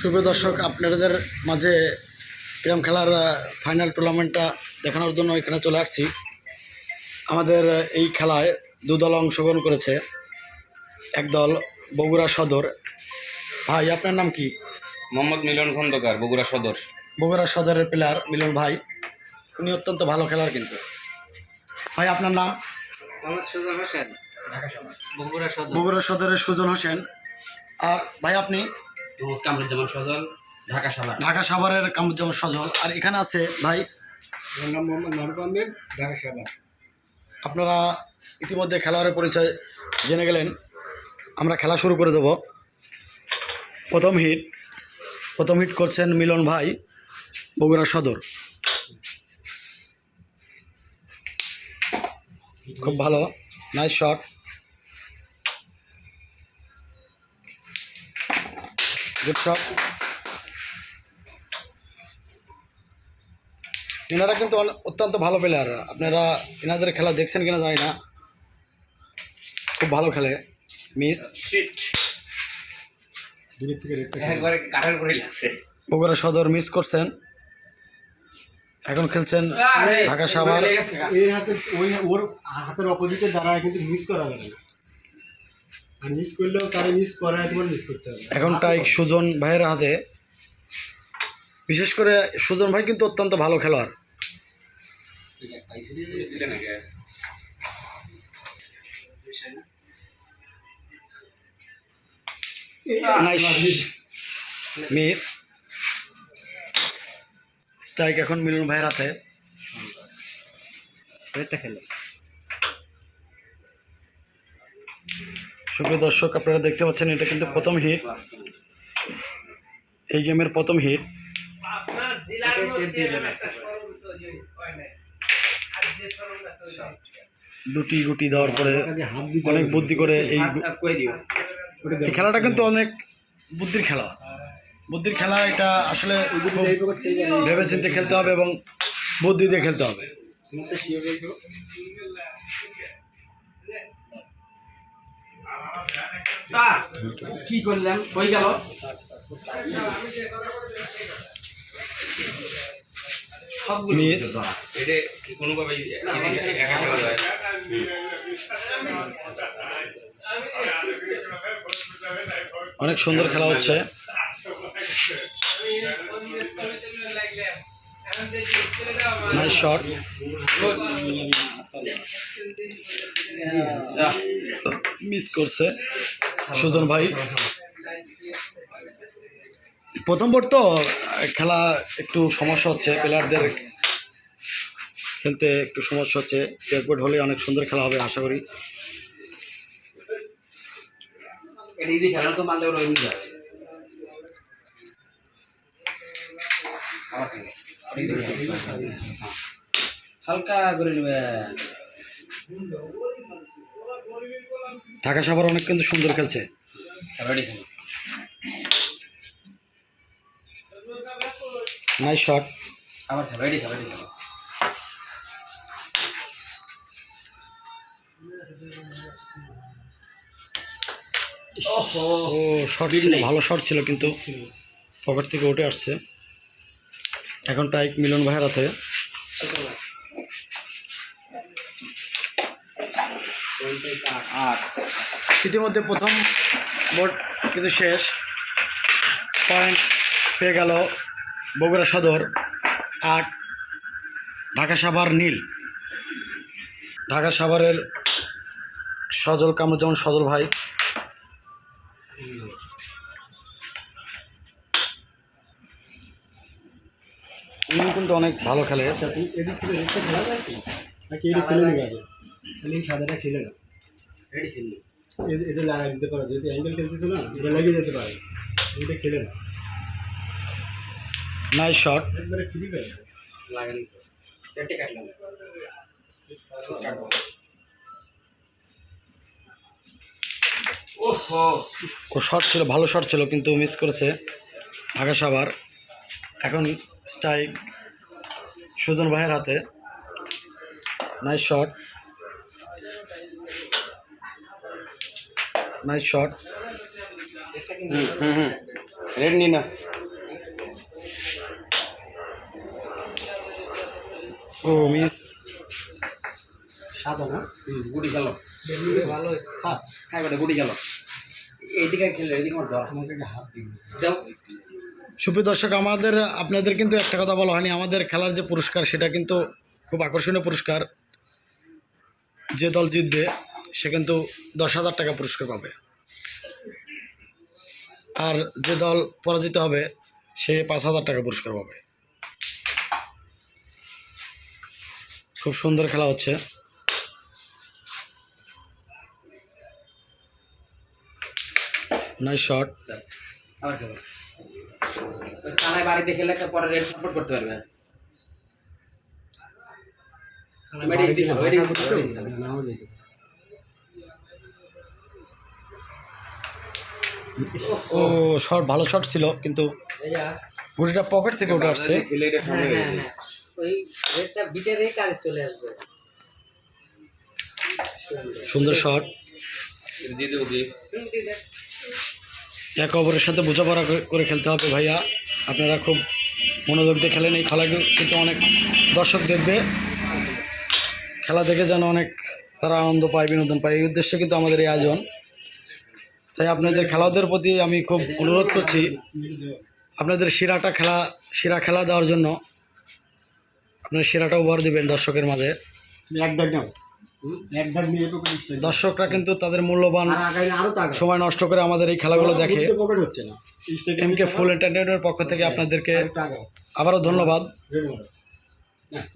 শুভ দর্শক আপনাদের মাঝে ক্রীড়াম খেলার ফাইনাল টুর্নামেন্টটা দেখানোর জন্য এখানে চলে আসছি। আমাদের এই খেলায় দু দল অংশগ্রহণ করেছে। একদল বগুড়া সদর। ভাই আপনার নাম কি? মোহাম্মদ মিলন খন্দকার বগুড়া সদর। বগুড়া সদরের প্লেয়ার মিলন ভাই। উনি অত্যন্ত ভালো খেলার কিন্তু। ভাই আপনার নাম? মোহাম্মদ সুজন হোসেন বগুড়া সদর। বগুড়া সদরের সুজন হোসেন। আর ভাই আপনি? কামরুজ্জামান সজল ঢাকা সাভার। ঢাকা সাভারের কামরুজ্জামান সজল। আর এখানে আছে ভাই? আমার নাম মোহাম্মদ মারুফ আহমেদ ঢাকা সাভার। আপনারা ইতিমধ্যে খেলোয়াড়ের পরিচয় জেনে গেলেন। আমরা খেলা শুরু করে দেব। প্রথম হিট। প্রথম হিট করছেন মিলন ভাই বগুড়া সদর। খুব ভালো। Nice shot. গুড শট এনারা কিন্তু অত্যন্ত ভালো প্লেয়ার আপনারা এনাদের খেলা দেখছেন কিনা জানি না। খুব ভালো খেলে। মিস? দূরের থেকে একবারে কাঠের করে লাগছে। বগুড়া সদর মিস করছেন। এখন খেলছেন ঢাকা সাভার। এর হাতে ওই ওর হাতের অপোজিটে দাঁড়ায় কিন্তু মিস করা যাবে না। আর মিস করলেও তারা মিস করায় তোমার মিস করতে হবে। এখন টাইক সুজন ভাইয়ের হাতে। বিশেষ করে সুজন ভাই কিন্তু অত্যন্ত ভালো খেলোয়াড়। নাইস মিস স্ট্রাইক এখন মিলন ভাইয়ের হাতে। খেলে। সুপ্রিয় দর্শক, আপনারা দেখতে পাচ্ছেন এটা কিন্তু প্রথম হিট এই গেমের প্রথম হিট দুটি গুটি দেওয়ার পরে অনেক বুদ্ধি করে এই খেলাটা কিন্তু অনেক বুদ্ধির খেলা। বুদ্ধির খেলা এটা আসলে খুব ভেবে চিন্তে খেলতে হবে এবং বুদ্ধি দিয়ে খেলতে হবে। কি করলাম কই গেল। সবগুলো এটা কোনোভাবে একা খেলা যায় অনেক সুন্দর খেলা হচ্ছে। নাইস শট মিস করছে। সুজন ভাই। প্রথমবার তো খেলা একটু সমস্যা হচ্ছে প্লেয়ারদের খেলতে একটু সমস্যা হচ্ছে। এয়ারপোর্ট হলে অনেক সুন্দর খেলা হবে, আশা করি। হালকা করে নেবে। ঢাকা সাভার অনেক কিন্তু সুন্দর খেলছে। নাইস শট খেলো ও শট ছিল ভালো শট ছিল কিন্তু। পকেট থেকে উঠে আসছে। এখন টাইক মিলন ভাইয়ের হাতে। আর ইতিমধ্যে প্রথম বোর্ড কিন্তু শেষ। পয়েন্ট পেয়ে গেল বগুড়া সদর আট ঢাকা সাভার নীল। ঢাকা সাভারের সজল কামরুজ্জামান সজল ভাই। উনি কিন্তু অনেক ভালো খেলে। এদিক থেকে খেলা যায় কি নাকি এটা খেলে আগে সাদাটা খেলে না। রেডি খেললি এটা লাগাই দিতে পারো যেহেতু অ্যাঙ্গেল খেলতেছো না এটা লাগিয়ে যেতে পারে। এটা খেলে না। নাইস শট একবারে ফ্রি পায় লাগানি চারটে কাটলাম ও শট ছিল ভালো শট ছিল কিন্তু মিস করেছে ঢাকা সাভার এখন স্ট্রাইক সুজন ভাইয়ের হাতে। নাইস শট নাইস শট হুম হুম হুম। রেড নি না ও মিস সাদা না? হুম গুটি খেলো ভালো হ্যাঁ বেটা গুটি খেলো এইদিকে খেলে এইদিকে আমার ধর আমাকে একটা হাত দিন। যাও। সুপ্রিয় দর্শক আমাদের আপনাদের কিন্তু একটা কথা বলা হয়নি। আমাদের খেলার যে পুরস্কার সেটা কিন্তু খুব আকর্ষণীয় পুরস্কার। যে দল জিতবে সে কিন্তু দশ হাজার টাকা পুরস্কার পাবে আর যে দল পরাজিত হবে সে পাঁচ হাজার টাকা পুরস্কার পাবে খুব সুন্দর খেলা হচ্ছে নাইস শট কানায় বাড়িতে খেলে একটা পরে রেড সাপোর্ট করতে পারবে easy খেলো, এটা easy খেলো, এটা easy খেলো। না, নাও দেখি। ও শট ভালো শট ছিল কিন্তু গুটিটা পকেট থেকে উঠে আসছে। হ্যাঁ হ্যাঁ হ্যাঁ। ওই রেটটা বিটে রেট কাজে চলে আসবে। সুন্দর শট। একে অপরের সাথে বোঝাপড়া করে- করে খেলতে হবে ভাইয়া। আপনারা খুব মনোযোগ দিয়ে খেলেন এই খেলা কিন্তু অনেক দর্শক দেখবে। খেলা দেখে যেন অনেক তারা আনন্দ পায় বিনোদন পায়। এই উদ্দেশ্যে কিন্তু আমাদের এই আয়োজন। তাই আপনাদের খেলাদের প্রতি আমি খুব অনুরোধ করছি আপনাদের শিরাটা খেলা শিরা খেলা দেওয়ার জন্য আপনার শিরাটা উপহার দেবেন দর্শকের মাঝে। দর্শকরা কিন্তু তাদের মূল্যবান সময় নষ্ট করে আমাদের এই খেলাগুলো দেখে এম কে ফুল এন্টারটেনমেন্টের পক্ষ থেকে আপনাদেরকে আবারও ধন্যবাদ। রাখ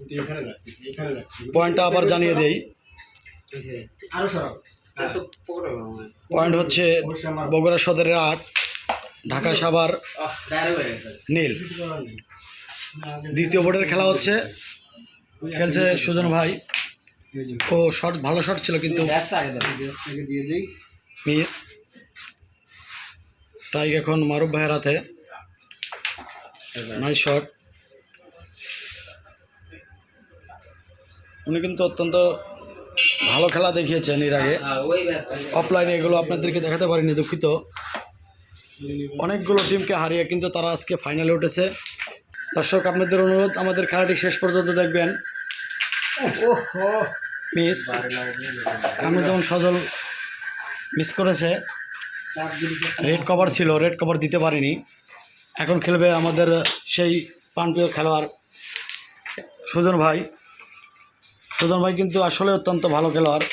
পয়েন্টটা আবার জানিয়ে দেই। আরও হয়। পয়েন্ট হচ্ছে বগুড়া সদরের আট ঢাকা সাভার। নীল। নেই দ্বিতীয় বোর্ডের খেলা হচ্ছে খেলছে সুজন ভাই। ও শট ভালো শট ছিল কিন্তু। মিস। টাইক এখন মারুফ ভাইয়ের হাতে। নাইস শট উনি কিন্তু অত্যন্ত ভালো খেলা দেখিয়েছেন এর আগে। হ্যাঁ। অফলাইনে এগুলো আপনাদেরকে দেখাতে পারিনি দুঃখিত। অনেকগুলো টিমকে হারিয়ে কিন্তু তারা আজকে ফাইনালে উঠেছে। দর্শক আপনাদের অনুরোধ আমাদের খেলাটি শেষ পর্যন্ত দেখবেন। মিস আমি যেমন সজল মিস করেছে রেড কভার ছিল রেড কভার দিতে পারিনি। এখন খেলবে আমাদের সেই প্রাণপ্রিয় খেলোয়াড় সুজন ভাই। সুজন ভাই কিন্তু আসলে অত্যন্ত ভালো খেলোয়াড়।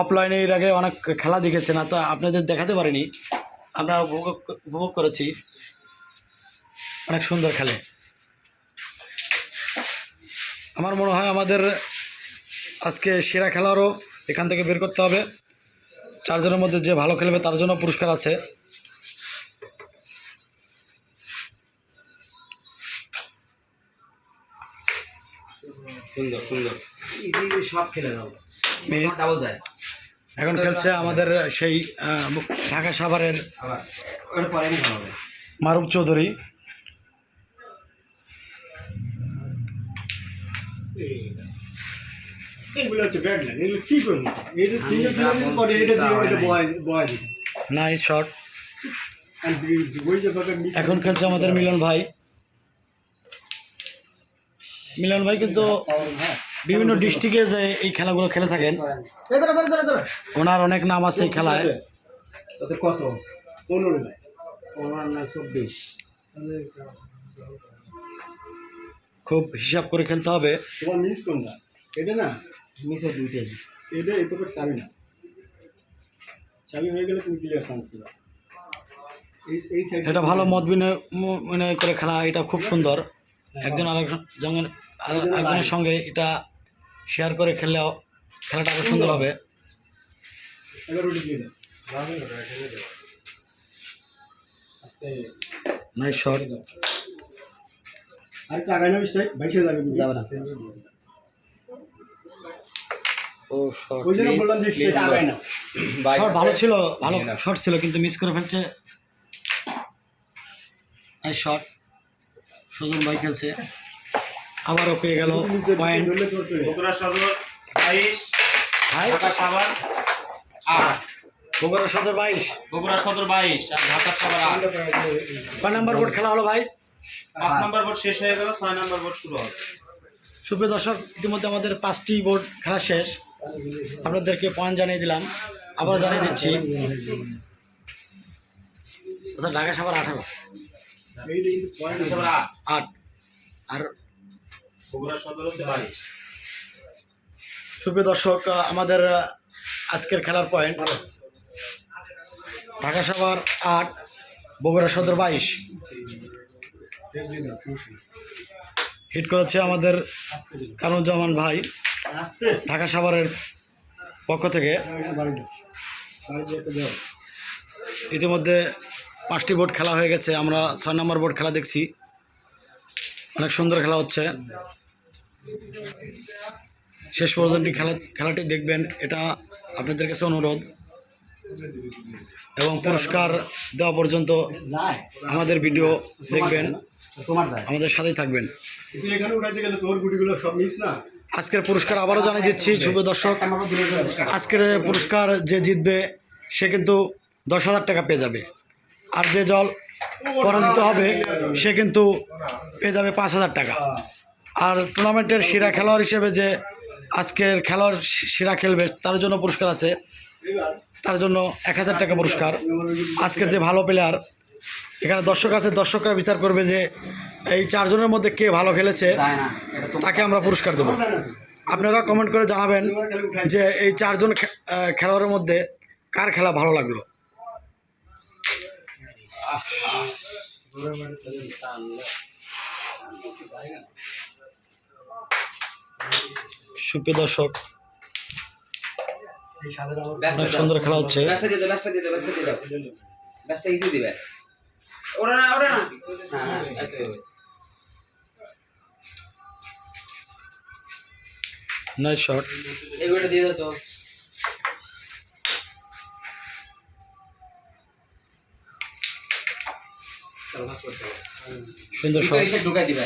অফলাইনে এর আগে অনেক খেলা দেখেছে না তা আপনাদের দেখাতে পারিনি। আমরা উপভোগ উপভোগ করেছি। অনেক সুন্দর খেলে। আমার মনে হয় আমাদের আজকে সেরা খেলোয়াড়ও এখান থেকে বের করতে হবে। চারজনের মধ্যে যে ভালো খেলবে তার জন্য পুরস্কার আছে। সুন্দর সুন্দর। ইজি সব খেলে দাও ডাবল যায়। এখন খেলছে আমাদের সেই ঢাকা সাভারের মারুফ চৌধুরী। নাইস শট এখন খেলছে আমাদের মিলন ভাই। মিলন ভাই কিন্তু বিভিন্ন ডিস্ট্রিক্টে যে এই খেলাগুলো খেলে থাকেন এই ধরো ধরো ধরো ধরো। ওনার অনেক নাম আছে এই খেলায়। কত? পনেরো চব্বিশ। খুব হিসাব করে খেলতে হবে। তোমার মিস কোনটা? এটা না? মিশো দুইটাই। এটা এই পকেট চাবি না। চাবি হয়ে গেলে তুমি ক্লিয়ার চান্স দিবা। এই এই সাইড এটা ভালো মত বিনয় করে খেলা এটা খুব সুন্দর। একজন আরেকজন আর- আরেকজনের সঙ্গে এটা শেয়ার করে খেললে খেলাটা আরও সুন্দর হবে। নাইস শট আরেকটা আগায় না স্ট্রাইক বাইশে যাবে যাবে না। ও শট ওই জন্য বললাম যে স্ট্রাইক আগায় না শট ভালো ছিল ভালো শট ছিল কিন্তু মিস করে ফেলছে। শট সুজন ভাই খেলছে। আবারও পেয়ে গেল পয়েন্ট বগুড়া সদর বাইশ ঢাকা সাভার আট। বগুড়া সদর বাইশ। বগুড়া সদর বাইশ আর ঢাকা সবার আট। কয় নাম্বার বোর্ড খেলা হলো ভাই? পাঁচ নম্বর বোর্ড শেষ হয়ে গেল ছয় নম্বর বোর্ড শুরু হবে। সুপ্রিয় দর্শক ইতিমধ্যে আমাদের পাঁচটি বোর্ড খেলা শেষ। আপনাদেরকে পয়েন্ট জানিয়ে দিলাম। আবারও জানিয়ে দিচ্ছি ঢাকা সাবার আঠারো। আট। আর সুপ্রিয় দর্শক আমাদের আজকের খেলার পয়েন্ট। ঢাকা সাভার আট, বগুড়া সদর বাইশ। হিট করেছে আমাদের কানুজ্জামান ভাই, ঢাকা সাভারের পক্ষ থেকে। ইতিমধ্যে পাঁচটি বোর্ড খেলা হয়ে গেছে, আমরা ছয় নম্বর বোর্ড খেলা দেখছি। অনেক সুন্দর খেলা হচ্ছে। শেষ পর্যন্ত খেলা খেলাটি দেখবেন, এটা আপনাদের কাছে অনুরোধ। এবং পুরস্কার দেওয়া পর্যন্ত আমাদের ভিডিও দেখবেন, আমাদের সাথেই থাকবেন। আজকের পুরস্কার আবারও জানিয়ে দিচ্ছি, শুভ দর্শক। আজকের পুরস্কার যে জিতবে, সে কিন্তু দশ হাজার টাকা পেয়ে যাবে। আর যে দল পরাজিত হবে, সে কিন্তু পেয়ে যাবে পাঁচ হাজার টাকা। আর টুর্নামেন্টের সেরা খেলোয়াড় হিসেবে যে আজকের খেলোয়াড় সেরা খেলবে তার জন্য পুরস্কার আছে। তার জন্য এক হাজার টাকা পুরস্কার। আজকের যে ভালো প্লেয়ার এখানে দর্শক আছে দর্শকরা বিচার করবে যে এই চারজনের মধ্যে কে ভালো খেলেছে। তাকে আমরা পুরস্কার দেবো। আপনারা কমেন্ট করে জানাবেন যে এই চারজন খেলোয়াড়ের মধ্যে কার খেলা ভালো লাগল। সুপ্রিয় দর্শক অনেক সুন্দর খেলা হচ্ছে। হ্যাঁ হ্যাঁ। Nice shot. দিয়ে দাও তো। হবে। সুন্দর শট। ঢুকাই এসে ঢুকাই দিবে।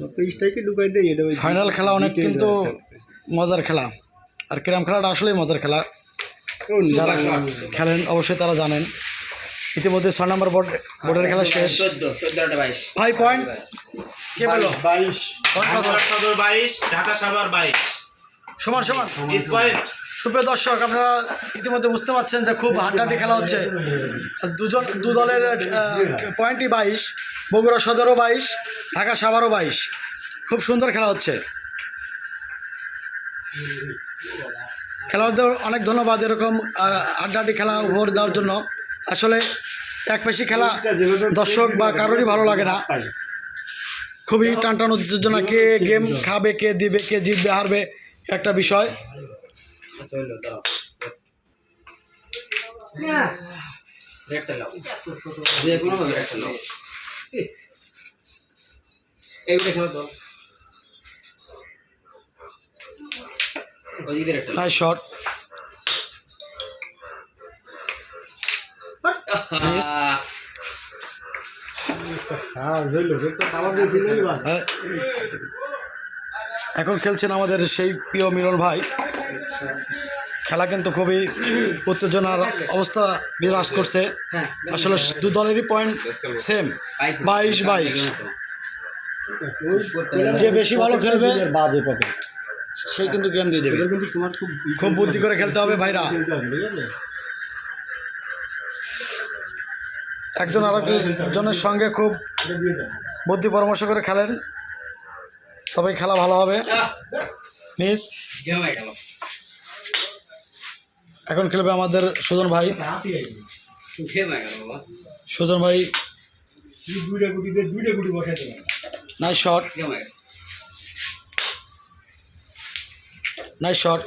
চব্বিশটাকে ঢুকাই দেয় এটা ফাইনাল খেলা অনেক কিন্তু মজার খেলা। আর ক্যারাম খেলাটা আসলেই মজার খেলা। যারা খেলেন অবশ্যই তারা জানেন। ইতিমধ্যে ছয় নম্বর বোর্ড বোর্ডের খেলা শেষ। ফাইভ পয়েন্ট কে পেল বাইশ। বাইশ ঢাকা সাভার বাইশ। সমান সমান। পয়েন্ট সুপ্রিয় দর্শক, আপনারা ইতিমধ্যে বুঝতে পারছেন যে খুব হাড্ডাহাড্ডি খেলা হচ্ছে। দুজন, দু দলের পয়েন্টই বাইশ, বগুড়া সদরও বাইশ, ঢাকা সাভারও বাইশ। খুব সুন্দর খেলা হচ্ছে। খেলোয়াড়দের অনেক ধন্যবাদ এরকম হাড্ডাহাড্ডি খেলা উপহার দেওয়ার জন্য। আসলে এক পেশি খেলা দর্শক বা কারোরই ভালো লাগে না। খুবই টান টান উত্তেজনা, কে গেম খাবে, কে দিবে, কে জিতবে, হারবে, একটা বিষয়। আচ্ছা হইল লাও যে কোনো ভাবে লাও এইগুলো খেলো তো। লাও। এখন খেলছেন আমাদের সেই প্রিয় মিলন ভাই। খেলা কিন্তু খুবই উত্তেজনার অবস্থা বিরাজ করছে। আসলে দু দলেরই পয়েন্ট সেম বাইশ বাইশ। যে বেশি ভালো খেলবে বাজে পাবে সে কিন্তু গেম দিয়ে দেবে। খুব বুদ্ধি করে খেলতে হবে ভাইরা। একজন আরেকজনের সঙ্গে খুব বুদ্ধি পরামর্শ করে খেলেন। সবাই খেলা ভালো হবে। মিস? এখন খেলবে আমাদের সুজন ভাই। সুজন ভাই নাইস শট নাইস শট